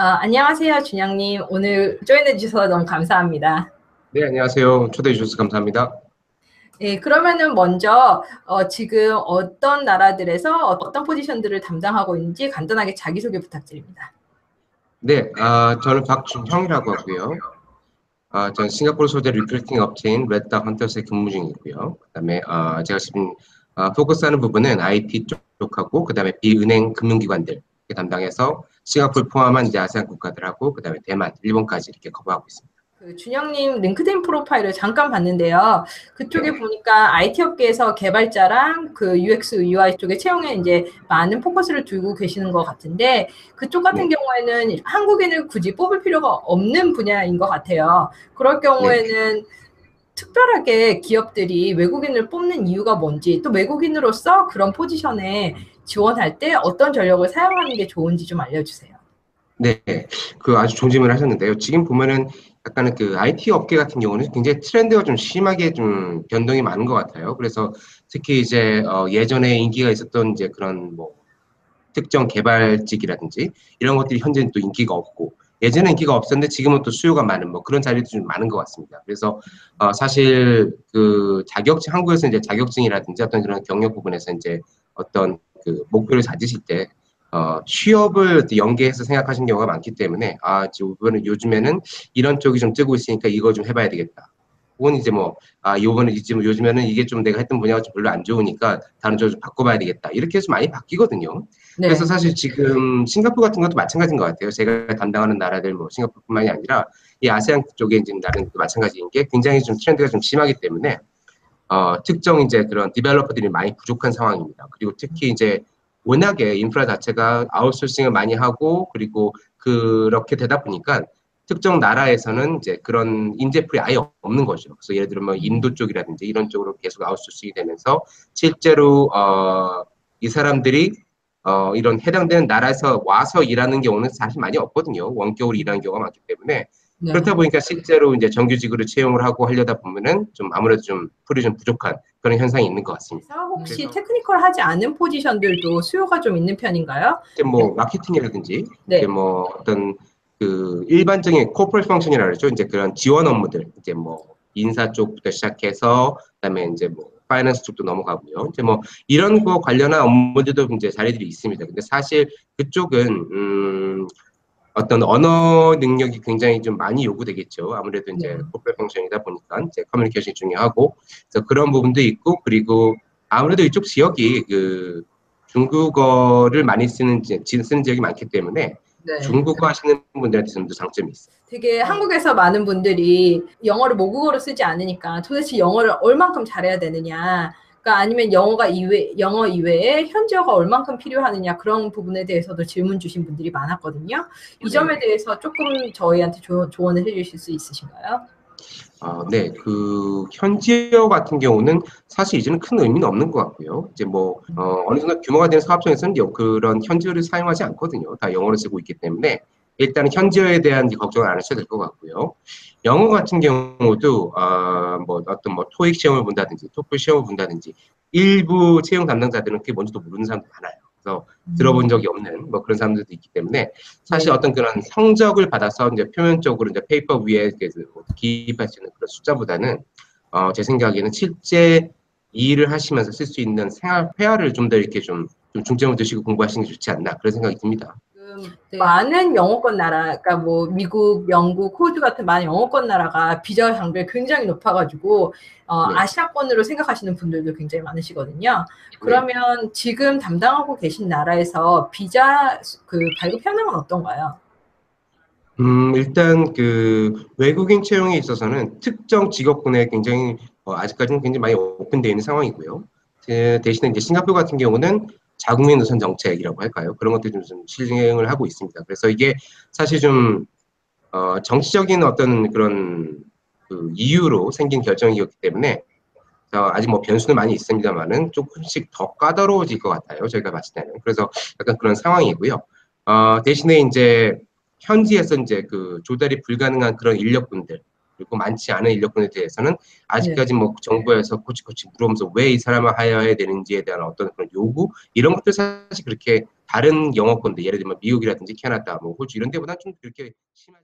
아, 안녕하세요, 준영님. 오늘 조인해 주셔서 너무 감사합니다. 네, 안녕하세요. 초대해 주셔서 감사합니다. 네, 그러면은 먼저 어, 지금 어떤 나라들에서 어떤 포지션들을 담당하고 있는지 간단하게 자기소개 부탁드립니다. 네, 아, 저는 박준형이라고 하고요. 아, 저는 싱가포르 소재 리크루팅 업체인 레드다 헌터스에 근무 중이고요. 그다음에 아, 제가 지금 아, 포커스하는 부분은 IT 쪽하고 그다음에 비은행 금융기관들 담당해서 싱가포르 포함한 이제 아세안 국가들하고 그다음에 대만, 일본까지 이렇게 커버하고 있습니다. 그 준영님 링크드인 프로파일을 잠깐 봤는데요. 그쪽에 네. 보니까 IT 업계에서 개발자랑 그 UX, UI 쪽에 채용에 이제 많은 포커스를 두고 계시는 것 같은데 그쪽 같은 네. 경우에는 한국인을 굳이 뽑을 필요가 없는 분야인 것 같아요. 그럴 경우에는 네. 특별하게 기업들이 외국인을 뽑는 이유가 뭔지 또 외국인으로서 그런 포지션에 지원할 때 어떤 전력을 사용하는 게 좋은지 좀 알려주세요. 네, 그 아주 좋은 질문을 하셨는데요. 지금 보면은 약간은 그 IT 업계 같은 경우는 굉장히 트렌드가 좀 심하게 좀 변동이 많은 것 같아요. 그래서 특히 이제 어 예전에 인기가 있었던 이제 그런 뭐 특정 개발직이라든지 이런 것들이 현재는 또 인기가 없고 예전에 인기가 없었는데 지금은 또 수요가 많은 뭐 그런 자리도 좀 많은 것 같습니다. 그래서 어 사실 그 자격증 한국에서 이제 자격증이라든지 어떤 그런 경력 부분에서 이제 어떤 그 목표를 찾으실 때 어, 취업을 연계해서 생각하시는 경우가 많기 때문에 아 이번에 요즘에는 이런 쪽이 좀 뜨고 있으니까 이거 좀 해봐야 되겠다. 혹은 이제 뭐, 아, 요번에 이제 뭐 요즘에는 이게 좀 내가 했던 분야가 좀 별로 안 좋으니까 다른 쪽으로 좀 바꿔봐야 되겠다. 이렇게 해서 많이 바뀌거든요. 네. 그래서 사실 지금 싱가포르 같은 것도 마찬가지인 것 같아요. 제가 담당하는 나라들 뭐 싱가포르뿐만이 아니라 이 아세안 쪽에 지금 나라는 마찬가지인 게 굉장히 좀 트렌드가 좀 심하기 때문에 어, 특정 이제 그런 디벨로퍼들이 많이 부족한 상황입니다. 그리고 특히 이제 워낙에 인프라 자체가 아웃소싱을 많이 하고 그리고 그렇게 되다 보니까 특정 나라에서는 이제 그런 인재풀이 아예 없는 거죠. 그래서 예를 들면 뭐 인도 쪽이라든지 이런 쪽으로 계속 아웃소싱이 되면서 실제로 어, 이 사람들이 어, 이런 해당되는 나라에서 와서 일하는 경우는 사실 많이 없거든요. 원격으로 일하는 경우가 많기 때문에 네. 그렇다 보니까 실제로 이제 정규직으로 채용을 하고 하려다 보면은 좀 아무래도 좀 풀이 좀 부족한 그런 현상이 있는 것 같습니다. 혹시 그래서, 테크니컬 하지 않은 포지션들도 수요가 좀 있는 편인가요? 뭐 마케팅이라든지 네. 뭐 어떤 그 일반적인 코퍼레 펑션이라 그러죠. 이제 그런 지원 업무들 이제 뭐 인사 쪽부터 시작해서 그다음에 이제 뭐 파이낸스 쪽도 넘어가고요. 이제 뭐 이런 거 관련한 업무들도 이제 자리들이 있습니다. 근데 사실 그쪽은 음 어떤 언어 능력이 굉장히 좀 많이 요구되겠죠. 아무래도 이제 네. 코퍼 펑션이다 보니까 이제 커뮤니케이션이 중요하고 그래서 그런 부분도 있고 그리고 아무래도 이쪽 지역이 그 중국어를 많이 쓰는 쓰는 지역이 많기 때문에 네. 중국어 하시는 분들한테 좀더 장점이 있어요. 되게 한국에서 많은 분들이 영어를 모국어로 쓰지 않으니까 도대체 영어를 얼만큼 잘해야 되느냐 그러니까 아니면 영어가 이외 영어 이외에 현지어가 얼만큼 필요하느냐 그런 부분에 대해서도 질문 주신 분들이 많았거든요. 이 네. 점에 대해서 조금 저희한테 조, 조언을 해주실 수 있으신가요? 아, 네, 그 현지어 같은 경우는 사실 이제는 큰 의미는 없는 것 같고요. 이제 뭐 어, 어느 정도 규모가 된 사업장에서는 그런 현지어를 사용하지 않거든요. 다 영어를 쓰고 있기 때문에 일단은 현지어에 대한 걱정을 안 하셔도 될 것 같고요. 영어 같은 경우도 어, 뭐 어떤 뭐 토익 시험을 본다든지 토플 시험을 본다든지 일부 채용 담당자들은 그게 뭔지도 모르는 사람도 많아요. 그래서 음. 들어본 적이 없는 뭐 그런 사람들도 있기 때문에 사실 네. 어떤 그런 성적을 받아서 이제 표면적으로 이제 페이퍼 위에 뭐 기입할 수 있는 그런 숫자보다는 어, 제 생각에는 실제 일을 하시면서 쓸 수 있는 생활 회화를 좀 더 이렇게 좀, 좀 중점을 두시고 공부하시는 게 좋지 않나 그런 생각이 듭니다. 네. 많은 영어권 나라, 그러니까 뭐 미국, 영국, 호주 같은 많은 영어권 나라가 비자 장벽이 굉장히 높아가지고 어, 네. 아시아권으로 생각하시는 분들도 굉장히 많으시거든요. 그러면 네. 지금 담당하고 계신 나라에서 비자 그 발급 현황은 어떤가요? 음, 일단 그 외국인 채용에 있어서는 특정 직업군에 굉장히 어, 아직까지는 굉장히 많이 오픈되어 있는 상황이고요. 그 대신에 이제 싱가포르 같은 경우는 자국민 우선 정책이라고 할까요? 그런 것들이 좀, 좀 실행을 하고 있습니다. 그래서 이게 사실 좀 어, 정치적인 어떤 그런 그 이유로 생긴 결정이었기 때문에 어, 아직 뭐 변수는 많이 있습니다만은 조금씩 더 까다로워질 것 같아요. 저희가 봤을 때는. 그래서 약간 그런 상황이고요. 어, 대신에 이제 현지에서 이제 그 조달이 불가능한 그런 인력분들 그리고 많지 않은 인력군에 대해서는 아직까지 네. 뭐 정부에서 코치코치 물어보면서 왜 이 사람을 하여야 되는지에 대한 어떤 그런 요구 이런 것들 사실 그렇게 다른 영어권들 예를 들면 미국이라든지 캐나다, 뭐 호주 이런 데보다 좀 그렇게 심한